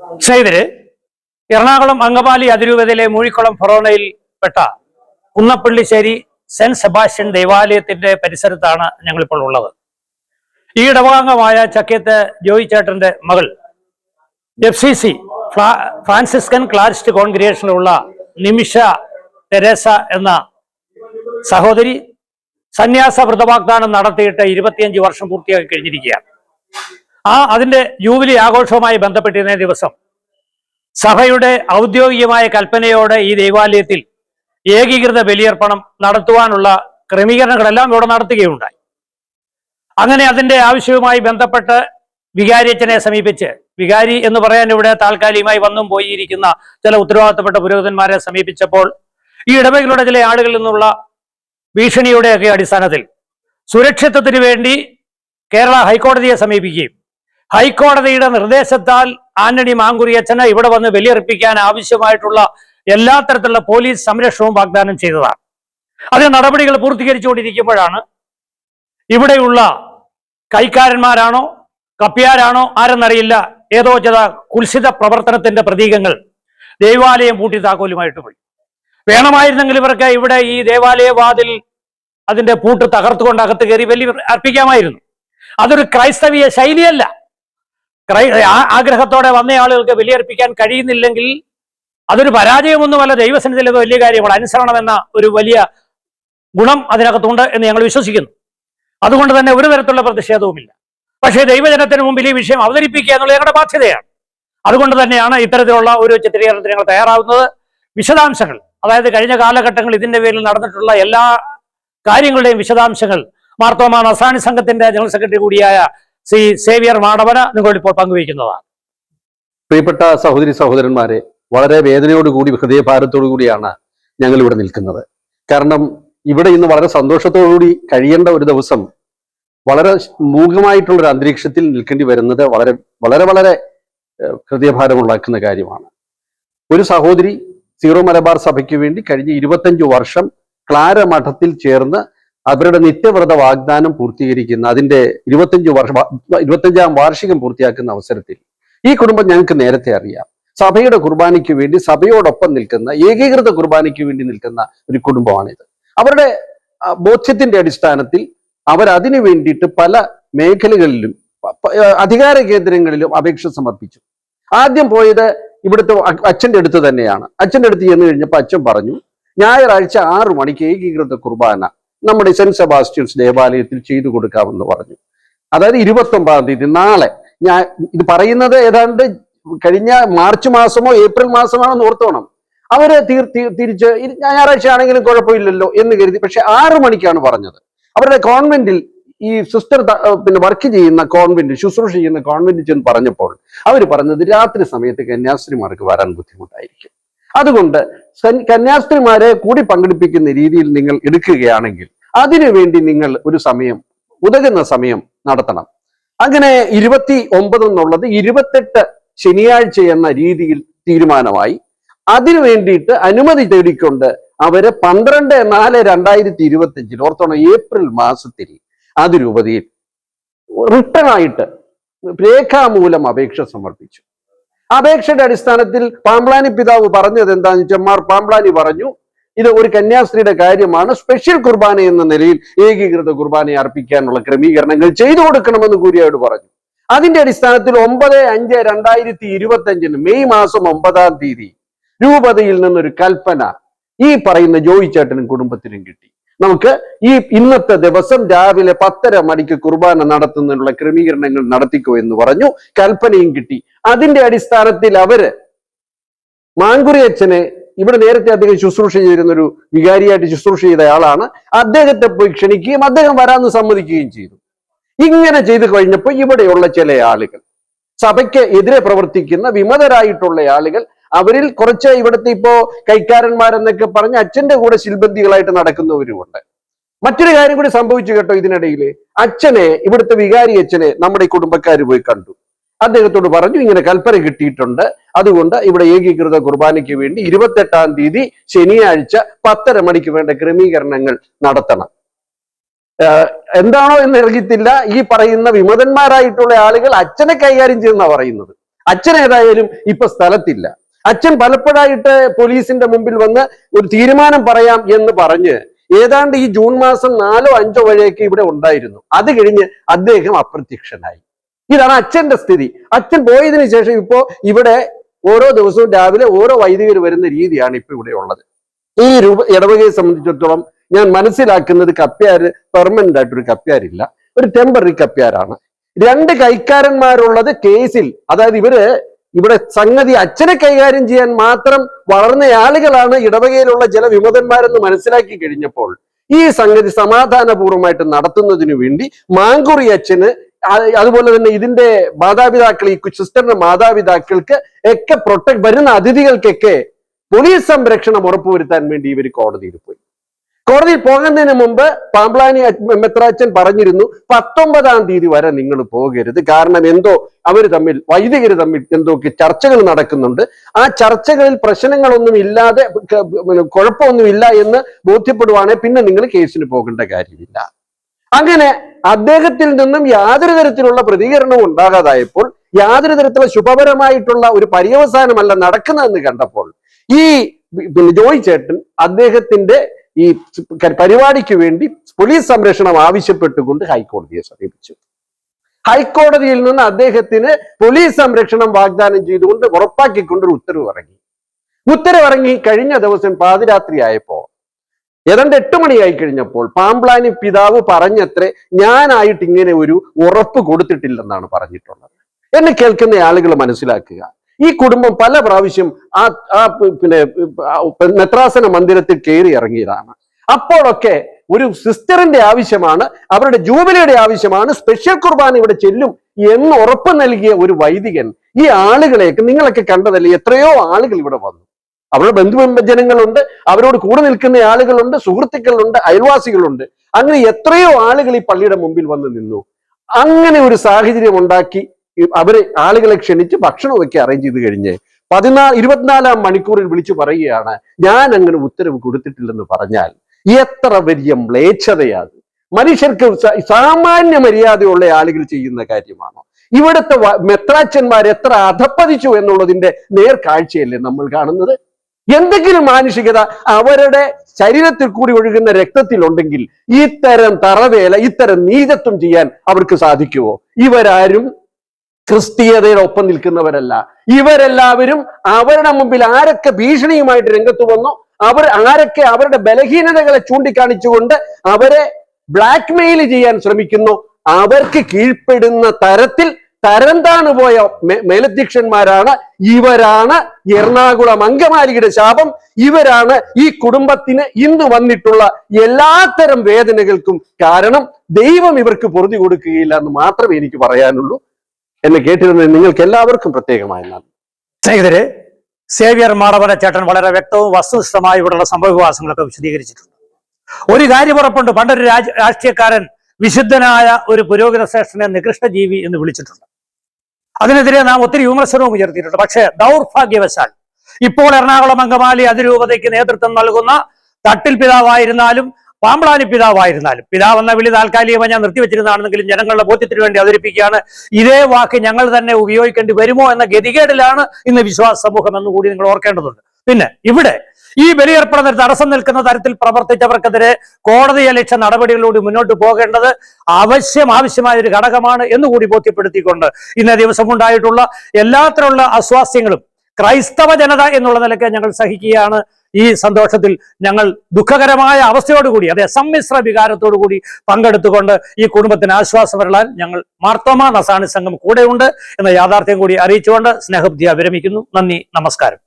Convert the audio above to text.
സ്നേഹിതര് എറണാകുളം അങ്കമാലി അതിരൂപതയിലെ മൂഴിക്കുളം ഫൊറോണയിൽ പെട്ട കുന്നപ്പള്ളിശ്ശേരി saint Sebastian ദേവാലയത്തിന്റെ പരിസരത്താണ് ഞങ്ങളിപ്പോൾ ഉള്ളത്. ഈ ഇടവാംഗമായ ചക്കയത്ത് ജോയി ചേട്ടന്റെ മകൾ F C C Franciscan Clarist കോൺഗ്രിയേഷനിലുള്ള Nimisha Teresa എന്ന സഹോദരി സന്യാസ വ്രതവാഗ്ദാനം നടത്തിയിട്ട് ഇരുപത്തിയഞ്ച് വർഷം പൂർത്തിയാക്കി കഴിഞ്ഞിരിക്കുകയാണ്. ആ അതിന്റെ ജൂബിലി ആഘോഷവുമായി ബന്ധപ്പെട്ടിരുന്ന ദിവസം സഭയുടെ ഔദ്യോഗികമായ കൽപ്പനയോടെ ഈ ദൈവാലയത്തിൽ ഏകീകൃത ബലിയർപ്പണം നടത്തുവാനുള്ള ക്രമീകരണങ്ങളെല്ലാം ഇവിടെ നടത്തുകയുണ്ടായി. അങ്ങനെ അതിന്റെ ആവശ്യവുമായി ബന്ധപ്പെട്ട് വികാരിയച്ഛനെ സമീപിച്ച് വികാരി എന്ന് പറയാൻ ഇവിടെ താൽക്കാലികമായി വന്നും പോയിരിക്കുന്ന ചില ഉത്തരവാദിത്തപ്പെട്ട പുരോഹിതന്മാരെ സമീപിച്ചപ്പോൾ ഈ ഇടവകളുടെ ചില ആളുകളിൽ നിന്നുള്ള ഭീഷണിയുടെയൊക്കെ അടിസ്ഥാനത്തിൽ സുരക്ഷിതത്വത്തിന് വേണ്ടി കേരള ഹൈക്കോടതിയെ സമീപിക്കുകയും ഹൈക്കോടതിയുടെ നിർദ്ദേശത്താൽ ആന്റണി മാങ്കുറിയച്ഛന് ഇവിടെ വന്ന് ബലിയർപ്പിക്കാൻ ആവശ്യമായിട്ടുള്ള എല്ലാ തരത്തിലുള്ള പോലീസ് സംരക്ഷണവും വാഗ്ദാനം ചെയ്തതാണ്. അതിന് നടപടികൾ പൂർത്തീകരിച്ചുകൊണ്ടിരിക്കുമ്പോഴാണ് ഇവിടെയുള്ള കൈക്കാരന്മാരാണോ കപ്പിയാരാണോ ആരെന്നറിയില്ല ഏതോ ചില കുൽസിത പ്രവർത്തനത്തിന്റെ പ്രതീകങ്ങൾ ദേവാലയം പൂട്ടി താക്കോലുമായിട്ട് പോയി. വേണമായിരുന്നെങ്കിൽ ഇവർക്ക് ഇവിടെ ഈ ദേവാലയ വാതിൽ അതിന്റെ പൂട്ട് തകർത്തുകൊണ്ട് അകത്ത് കയറി ബലി അർപ്പിക്കാമായിരുന്നു. അതൊരു ക്രൈസ്തവീയ ശൈലിയല്ല. ആഗ്രഹത്തോടെ വന്ന ആളുകൾക്ക് വിലയർപ്പിക്കാൻ കഴിയുന്നില്ലെങ്കിൽ അതൊരു പരാജയമൊന്നുമല്ല ദൈവസന്നിധിയിൽ അത് വലിയ കാര്യമാണ്. അനുസരണം എന്ന ഒരു വലിയ ഗുണം അതിനകത്തുണ്ട് എന്ന് ഞങ്ങൾ വിശ്വസിക്കുന്നു. അതുകൊണ്ട് തന്നെ ഒരു തരത്തിലുള്ള പ്രതിഷേധവുമില്ല. പക്ഷേ ദൈവജനത്തിന് മുമ്പിൽ ഈ വിഷയം അവതരിപ്പിക്കുക എന്നുള്ളത് ഞങ്ങളുടെ ബാധ്യതയാണ്. അതുകൊണ്ട് തന്നെയാണ് ഇത്തരത്തിലുള്ള ഒരു ചിത്രീകരണത്തിന് ഞങ്ങൾ തയ്യാറാവുന്നത്. വിശദാംശങ്ങൾ അതായത് കഴിഞ്ഞ കാലഘട്ടങ്ങൾ ഇതിന്റെ പേരിൽ നടന്നിട്ടുള്ള എല്ലാ കാര്യങ്ങളുടെയും വിശദാംശങ്ങൾ മാർത്തോമാൻ നസാണി സംഘത്തിന്റെ ജനറൽ സെക്രട്ടറി കൂടിയായ ശ്രീ സേവിയർ മാടവന നിങ്ങളോട് ഇപ്പോൾ പങ്കുവയ്ക്കുന്നതാണ്. പ്രിയപ്പെട്ട സഹോദരി സഹോദരന്മാരെ വളരെ വേദനയോടുകൂടി ഹൃദയഭാരത്തോടു കൂടിയാണ് ഞങ്ങൾ ഇവിടെ നിൽക്കുന്നത്. കാരണം ഇവിടെ ഇന്ന് വളരെ സന്തോഷത്തോടുകൂടി കഴിയേണ്ട ഒരു ദിവസം വളരെ മൂകമായിട്ടുള്ള ഒരു അന്തരീക്ഷത്തിൽ നിൽക്കേണ്ടി വരുന്നത് വളരെ വളരെ വളരെ ഹൃദയഭാരമുണ്ടാക്കുന്ന കാര്യമാണ്. ഒരു സഹോദരി സീറോ മലബാർ സഭയ്ക്ക് വേണ്ടി കഴിഞ്ഞ ഇരുപത്തഞ്ചു വർഷം ക്ലാര മഠത്തിൽ ചേർന്ന് അവരുടെ നിത്യവ്രത വാഗ്ദാനം പൂർത്തീകരിക്കുന്ന അതിന്റെ ഇരുപത്തഞ്ചു വർഷം ഇരുപത്തഞ്ചാം വാർഷികം പൂർത്തിയാക്കുന്ന അവസരത്തിൽ ഈ കുടുംബം ഞങ്ങൾക്ക് നേരത്തെ അറിയാം. സഭയുടെ കുർബാനയ്ക്ക് വേണ്ടി സഭയോടൊപ്പം നിൽക്കുന്ന ഏകീകൃത കുർബാനയ്ക്ക് വേണ്ടി നിൽക്കുന്ന ഒരു കുടുംബമാണിത്. അവരുടെ ബോധ്യത്തിന്റെ അടിസ്ഥാനത്തിൽ അവരതിനു വേണ്ടിയിട്ട് പല മേഖലകളിലും അധികാര കേന്ദ്രങ്ങളിലും അപേക്ഷ സമർപ്പിച്ചു. ആദ്യം പോയത് ഇവിടുത്തെ അച്ഛന്റെ അടുത്ത് തന്നെയാണ്. അച്ഛന്റെ അടുത്ത് ചെന്ന് കഴിഞ്ഞപ്പോൾ അച്ഛൻ പറഞ്ഞു ഞായറാഴ്ച ആറു മണിക്ക് ഏകീകൃത കുർബാന നമ്മുടെ സെന്റ് സെബാസ്റ്റ്യൻസ് ദേവാലയത്തിൽ ചെയ്തു കൊടുക്കാമെന്ന് പറഞ്ഞു. അതായത് ഇരുപത്തി ഒമ്പതാം തീയതി നാളെ. ഞാൻ ഇത് പറയുന്നത് ഏതാണ്ട് കഴിഞ്ഞ മാർച്ച് മാസമോ ഏപ്രിൽ മാസമാണോ ഓർത്തോണം. അവർ തീർ തിരിച്ച് ഞായറാഴ്ച ആണെങ്കിലും കുഴപ്പമില്ലല്ലോ എന്ന് കരുതി. പക്ഷെ ആറു മണിക്കാണ് പറഞ്ഞത്. അവരുടെ കോൺവെന്റിൽ ഈ സിസ്റ്റർ പിന്നെ വർക്ക് ചെയ്യുന്ന കോൺവെന്റ് ശുശ്രൂഷ ചെയ്യുന്ന കോൺവെന്റിൽ ചെന്ന് പറഞ്ഞപ്പോൾ അവർ പറഞ്ഞത് രാത്രി സമയത്ത് കന്യാസ്ത്രീമാർക്ക് വരാൻ ബുദ്ധിമുട്ടായിരിക്കും. അതുകൊണ്ട് കന്യാസ്ത്രീമാരെ കൂടി പങ്കെടുപ്പിക്കുന്ന രീതിയിൽ നിങ്ങൾ എടുക്കുകയാണെങ്കിൽ അതിനുവേണ്ടി നിങ്ങൾ ഒരു സമയം ഉതകുന്ന സമയം നടത്തണം. അങ്ങനെ ഇരുപത്തി ഒമ്പത് എന്നുള്ളത് ഇരുപത്തെട്ട് ശനിയാഴ്ച എന്ന രീതിയിൽ തീരുമാനമായി. അതിനു വേണ്ടിയിട്ട് അനുമതി തേടിക്കൊണ്ട് അവർ പന്ത്രണ്ട് നാല് രണ്ടായിരത്തി ഇരുപത്തി അഞ്ചിൽ ഓർത്തോണം ഏപ്രിൽ മാസത്തിൽ അതിരൂപതയിൽ റിട്ടേൺ ആയിട്ട് രേഖാമൂലം അപേക്ഷ സമർപ്പിച്ചു. അപേക്ഷയുടെ അടിസ്ഥാനത്തിൽ പാമ്പ്ലാനി പിതാവ് പറഞ്ഞത് എന്താന്ന് വെച്ചാൽ മാർ പാമ്പ്ലാനി പറഞ്ഞു ഇത് ഒരു കന്യാസ്ത്രീയുടെ കാര്യമാണ്. സ്പെഷ്യൽ കുർബാന എന്ന നിലയിൽ ഏകീകൃത കുർബാന അർപ്പിക്കാനുള്ള ക്രമീകരണങ്ങൾ ചെയ്തു കൊടുക്കണമെന്ന് കൂരിയോട് പറഞ്ഞു. അതിന്റെ അടിസ്ഥാനത്തിൽ ഒമ്പത് അഞ്ച് രണ്ടായിരത്തി ഇരുപത്തി അഞ്ചിന് മെയ് മാസം ഒമ്പതാം തീയതി രൂപതയിൽ നിന്നൊരു കൽപ്പന ഈ പറയുന്ന ജോയിച്ചേട്ടനും കുടുംബത്തിനും കിട്ടി. നമുക്ക് ഈ ഇന്നത്തെ ദിവസം രാവിലെ പത്തര മണിക്ക് കുർബാന നടത്തുന്നതിനുള്ള ക്രമീകരണങ്ങൾ നടത്തിക്കോ എന്ന് പറഞ്ഞു. കൽപ്പനയും കിട്ടി. അതിന്റെ അടിസ്ഥാനത്തിൽ അവർ മാങ്കുറി അച്ഛനെ ഇവിടെ നേരത്തെ അദ്ദേഹം ശുശ്രൂഷ ചെയ്തിരുന്ന ഒരു വികാരിയായിട്ട് ശുശ്രൂഷ ചെയ്ത ആളാണ്. അദ്ദേഹത്തെ പോയി ക്ഷണിക്കുകയും അദ്ദേഹം വരാമെന്ന് സമ്മതിക്കുകയും ചെയ്തു. ഇങ്ങനെ ചെയ്തു കഴിഞ്ഞപ്പോൾ ഇവിടെയുള്ള ചില ആളുകൾ സഭയ്ക്ക് എതിരെ പ്രവർത്തിക്കുന്ന വിമതരായിട്ടുള്ള ആളുകൾ അവരിൽ കുറച്ച് ഇവിടുത്തെ ഇപ്പോ കൈക്കാരന്മാരെന്നൊക്കെ പറഞ്ഞ് അച്ഛന്റെ കൂടെ ശിൽബന്ധികളായിട്ട് നടക്കുന്നവരുമുണ്ട്. മറ്റൊരു കാര്യം കൂടി സംഭവിച്ചു കേട്ടോ ഇതിനിടയിൽ അച്ഛനെ ഇവിടുത്തെ വികാരി അച്ഛനെ നമ്മുടെ കുടുംബക്കാർ പോയി കണ്ടു. അദ്ദേഹത്തോട് പറഞ്ഞു ഇങ്ങനെ കൽപ്പന കിട്ടിയിട്ടുണ്ട്. അതുകൊണ്ട് ഇവിടെ ഏകീകൃത കുർബാനയ്ക്ക് വേണ്ടി ഇരുപത്തെട്ടാം തീയതി ശനിയാഴ്ച പത്തര മണിക്ക് വേണ്ട ക്രമീകരണങ്ങൾ നടത്തണം. എന്താണോ എന്ന് അറിയത്തില്ല. ഈ പറയുന്ന വിമതന്മാരായിട്ടുള്ള ആളുകൾ അച്ഛനെ കൈകാര്യം ചെയ്യുന്ന പറയുന്നത്. അച്ഛൻ ഏതായാലും ഇപ്പൊ സ്ഥലത്തില്ല. അച്ഛൻ പലപ്പോഴായിട്ട് പോലീസിന്റെ മുമ്പിൽ വന്ന് ഒരു തീരുമാനം പറയാം എന്ന് പറഞ്ഞ് ഏതാണ്ട് ഈ ജൂൺ മാസം നാലോ അഞ്ചോ വരെയൊക്കെ ഇവിടെ ഉണ്ടായിരുന്നു. അത് കഴിഞ്ഞ് അദ്ദേഹം അപ്രത്യക്ഷനായി. ഇതാണ് അച്ഛന്റെ സ്ഥിതി. അച്ഛൻ പോയതിനു ശേഷം ഇപ്പോ ഇവിടെ ഓരോ ദിവസവും രാവിലെ ഓരോ വൈദികർ വരുന്ന രീതിയാണ് ഇപ്പൊ ഇവിടെ ഉള്ളത്. ഈ രൂപ ഇടവകയെ സംബന്ധിച്ചിടത്തോളം ഞാൻ മനസ്സിലാക്കുന്നത് കപ്പ്യാര് പെർമനന്റ് ആയിട്ടൊരു കപ്പ്യാരില്ല ഒരു ടെമ്പററി കപ്പ്യാരാണ് രണ്ട് കൈക്കാരന്മാരുള്ളത് കേസിൽ അതായത് ഇവർ ഇവിടെ സംഗതി അച്ഛനെ കൈകാര്യം ചെയ്യാൻ മാത്രം വളർന്ന ആളുകളാണ് ഇടവകയിലുള്ള ജലവിമതന്മാരെന്ന് മനസ്സിലാക്കി കഴിഞ്ഞപ്പോൾ ഈ സംഗതി സമാധാനപൂർവമായിട്ട് നടത്തുന്നതിനു വേണ്ടി മാങ്കുറി അച്ഛന് അതുപോലെ തന്നെ ഇതിന്റെ മാതാപിതാക്കൾ ഈ സിസ്റ്ററിന്റെ മാതാപിതാക്കൾക്ക് ഒക്കെ പ്രൊട്ടക്ട് വരുന്ന അതിഥികൾക്കൊക്കെ പോലീസ് സംരക്ഷണം ഉറപ്പുവരുത്താൻ വേണ്ടി ഇവർ കോടതിയിൽ പോയി. കോടതിയിൽ പോകുന്നതിന് മുമ്പ് പാമ്പ്ലാനി മെത്രാച്ചൻ പറഞ്ഞിരുന്നു പത്തൊമ്പതാം തീയതി വരെ നിങ്ങൾ പോകരുത്. കാരണം എന്തോ അവർ തമ്മിൽ വൈദികർ തമ്മിൽ എന്തൊക്കെ ചർച്ചകൾ നടക്കുന്നുണ്ട്. ആ ചർച്ചകളിൽ പ്രശ്നങ്ങളൊന്നും ഇല്ലാതെ കുഴപ്പമൊന്നുമില്ല എന്ന് ബോധ്യപ്പെടുവാണെങ്കിൽ പിന്നെ നിങ്ങൾ കേസിന് പോകേണ്ട കാര്യമില്ല. അങ്ങനെ അദ്ദേഹത്തിൽ നിന്നും യാതൊരു തരത്തിലുള്ള പ്രതികരണവും ഉണ്ടാകാതായപ്പോൾ യാതൊരു തരത്തിലുള്ള ശുഭപരമായിട്ടുള്ള ഒരു പര്യവസാനമല്ല നടക്കുന്നതെന്ന് കണ്ടപ്പോൾ ഈ ജോയ് ചേട്ടൻ അദ്ദേഹത്തിന്റെ ഈ പരിപാടിക്ക് വേണ്ടി പോലീസ് സംരക്ഷണം ആവശ്യപ്പെട്ടുകൊണ്ട് ഹൈക്കോടതിയെ സമീപിച്ചു. ഹൈക്കോടതിയിൽ നിന്ന് അദ്ദേഹത്തിന് പോലീസ് സംരക്ഷണം വാഗ്ദാനം ചെയ്തുകൊണ്ട് ഉറപ്പാക്കിക്കൊണ്ട് ഒരു ഉത്തരവ് ഇറങ്ങി ഉത്തരവിറങ്ങി കഴിഞ്ഞ ദിവസം പാതിരാത്രി ആയപ്പോ ഏതാണ്ട് എട്ട് മണിയായി കഴിഞ്ഞപ്പോൾ പാമ്പ്ലാനി പിതാവ് പറഞ്ഞത്രേ ഞാനായിട്ട് ഇങ്ങനെ ഒരു ഉറപ്പ് കൊടുത്തിട്ടില്ലെന്നാണ് പറഞ്ഞിട്ടുള്ളത്. എന്നെ കേൾക്കുന്ന ആളുകൾ മനസ്സിലാക്കുക. ഈ കുടുംബം പല പ്രാവശ്യം ആ ആ പിന്നെ നെത്രാസന മന്ദിരത്തിൽ കയറി ഇറങ്ങിയതാണ്. അപ്പോഴൊക്കെ ഒരു സിസ്റ്ററിന്റെ ആവശ്യമാണ് അവരുടെ ജൂബിലിയുടെ ആവശ്യമാണ് സ്പെഷ്യൽ കുർബാന ഇവിടെ ചെല്ലും എന്ന് ഉറപ്പ് നൽകിയ ഒരു വൈദികൻ ഈ ആളുകളെയൊക്കെ നിങ്ങളൊക്കെ കണ്ടതല്ലേ എത്രയോ ആളുകൾ ഇവിടെ വന്നു. അവരുടെ ബന്ധുജനങ്ങളുണ്ട് അവരോട് കൂടെ നിൽക്കുന്ന ആളുകളുണ്ട് സുഹൃത്തുക്കളുണ്ട് അയൽവാസികളുണ്ട്. അങ്ങനെ എത്രയോ ആളുകൾ ഈ പള്ളിയുടെ മുമ്പിൽ വന്ന് നിന്നു. അങ്ങനെ ഒരു സാഹചര്യം ഉണ്ടാക്കി അവരെ ആളുകളെ ക്ഷണിച്ച് ഭക്ഷണമൊക്കെ അറേഞ്ച് ചെയ്ത് കഴിഞ്ഞ് പതിനാല് ഇരുപത്തിനാലാം മണിക്കൂറിൽ വിളിച്ചു പറയുകയാണ് ഞാൻ അങ്ങനെ ഉത്തരവ് കൊടുത്തിട്ടില്ലെന്ന് പറഞ്ഞാൽ എത്ര വലിയ മ്ലേച്ഛതയാണ്. മനുഷ്യർക്ക് സാമാന്യ മര്യാദയുള്ള ആളുകൾ ചെയ്യുന്ന കാര്യമാണോ? ഇവിടുത്തെ മെത്രാച്ചന്മാർ എത്ര അധപ്പതിച്ചു എന്നുള്ളതിന്റെ നേർക്കാഴ്ചയല്ലേ നമ്മൾ കാണുന്നത്? എന്തെങ്കിലും മാനുഷികത അവരുടെ ശരീരത്തിൽ കൂടി ഒഴുകുന്ന രക്തത്തിലുണ്ടെങ്കിൽ ഇത്തരം തറവേല ഇത്തരം നീചത്വം ചെയ്യാൻ അവർക്ക് സാധിക്കുമോ ഇവരാരും ക്രിസ്തീയതയുടെ ഒപ്പം നിൽക്കുന്നവരല്ല. ഇവരെല്ലാവരും അവരുടെ മുമ്പിൽ ആരൊക്കെ ഭീഷണിയുമായിട്ട് രംഗത്ത് വന്നോ അവർ ആരൊക്കെ അവരുടെ ബലഹീനതകളെ ചൂണ്ടിക്കാണിച്ചുകൊണ്ട് അവരെ ബ്ലാക്ക്മെയിൽ ചെയ്യാൻ ശ്രമിക്കുന്നു അവർക്ക് കീഴ്പ്പെടുന്ന തരത്തിൽ തരം താണു പോയ മേലധ്യക്ഷന്മാരാണ്. ഇവരാണ് എറണാകുളം അങ്കമാലിയുടെ ശാപം. ഇവരാണ് ഈ കുടുംബത്തിന് ഇന്ന് വന്നിട്ടുള്ള എല്ലാത്തരം വേദനകൾക്കും കാരണം. ദൈവം ഇവർക്ക് പൊറുതി കൊടുക്കുകയില്ല എന്ന് മാത്രമേ എനിക്ക് പറയാനുള്ളൂ. എന്നെ കേട്ടിരുന്ന നിങ്ങൾക്ക് എല്ലാവർക്കും പ്രത്യേകമായ നന്ദി. സ്നേഹിതരെ സേവിയർ മാടവന ചേട്ടൻ വളരെ വ്യക്തവും വസ്തുനിഷ്ഠമായി ഇവിടെയുള്ള സംഭവവികാസങ്ങളൊക്കെ വിശദീകരിച്ചിട്ടുണ്ട്. ഒരു കാര്യം ഉറപ്പുണ്ട്. പണ്ടൊരു രാജ രാഷ്ട്രീയക്കാരൻ വിശുദ്ധനായ ഒരു പുരോഹിത ശ്രേഷ്ഠനെ നികൃഷ്ട ജീവി എന്ന് വിളിച്ചിട്ടുണ്ട്. അതിനെതിരെ നാം ഒത്തിരി വിമർശനവും ഉയർത്തിയിട്ടുണ്ട്. പക്ഷേ ദൗർഭാഗ്യവശാൽ ഇപ്പോൾ എറണാകുളം അങ്കമാലി അതിരൂപതയ്ക്ക് നേതൃത്വം നൽകുന്ന തട്ടിൽ പിതാവായിരുന്നാലും പാമ്പളാനി പിതാവായിരുന്നാലും പിതാവ് എന്ന വിളി താൽക്കാലികമായി ഞാൻ നിർത്തിവെച്ചിരുന്നാണെങ്കിലും ജനങ്ങളുടെ ബോധ്യത്തിന് വേണ്ടി അവതരിപ്പിക്കുകയാണ്. ഇതേ വാക്ക് ഞങ്ങൾ തന്നെ ഉപയോഗിക്കേണ്ടി വരുമോ എന്ന ഗതികേടിലാണ് ഇന്ന് വിശ്വാസ സമൂഹം എന്നുകൂടി നിങ്ങൾ ഓർക്കേണ്ടതുണ്ട്. പിന്നെ ഇവിടെ ഈ ബലിയർപ്പണത്തിന് തടസ്സം നിൽക്കുന്ന തരത്തിൽ പ്രവർത്തിച്ചവർക്കെതിരെ കോടതിയെ ലക്ഷ നടപടികളിലൂടെ മുന്നോട്ട് പോകേണ്ടത് അവശ്യം ആവശ്യമായ ഒരു ഘടകമാണ് എന്നുകൂടി ബോധ്യപ്പെടുത്തിക്കൊണ്ട് ഇന്നേ ദിവസം ഉണ്ടായിട്ടുള്ള എല്ലാത്തരമുള്ള അസ്വാസ്ഥ്യങ്ങളും ക്രൈസ്തവ ജനത എന്നുള്ള നിലയ്ക്ക് ഞങ്ങൾ സഹിക്കുകയാണ്. ഈ സന്തോഷത്തിൽ ഞങ്ങൾ ദുഃഖകരമായ അവസ്ഥയോടുകൂടി അതെ സമ്മിശ്ര വികാരത്തോടു കൂടി പങ്കെടുത്തുകൊണ്ട് ഈ കുടുംബത്തിന് ആശ്വാസം വരളാൻ ഞങ്ങൾ മാർത്തോമ നസാണി സംഘം കൂടെയുണ്ട് എന്ന യാഥാർത്ഥ്യം കൂടി അറിയിച്ചുകൊണ്ട് സ്നേഹബുദ്ധിയ വിരമിക്കുന്നു നന്ദി നമസ്കാരം.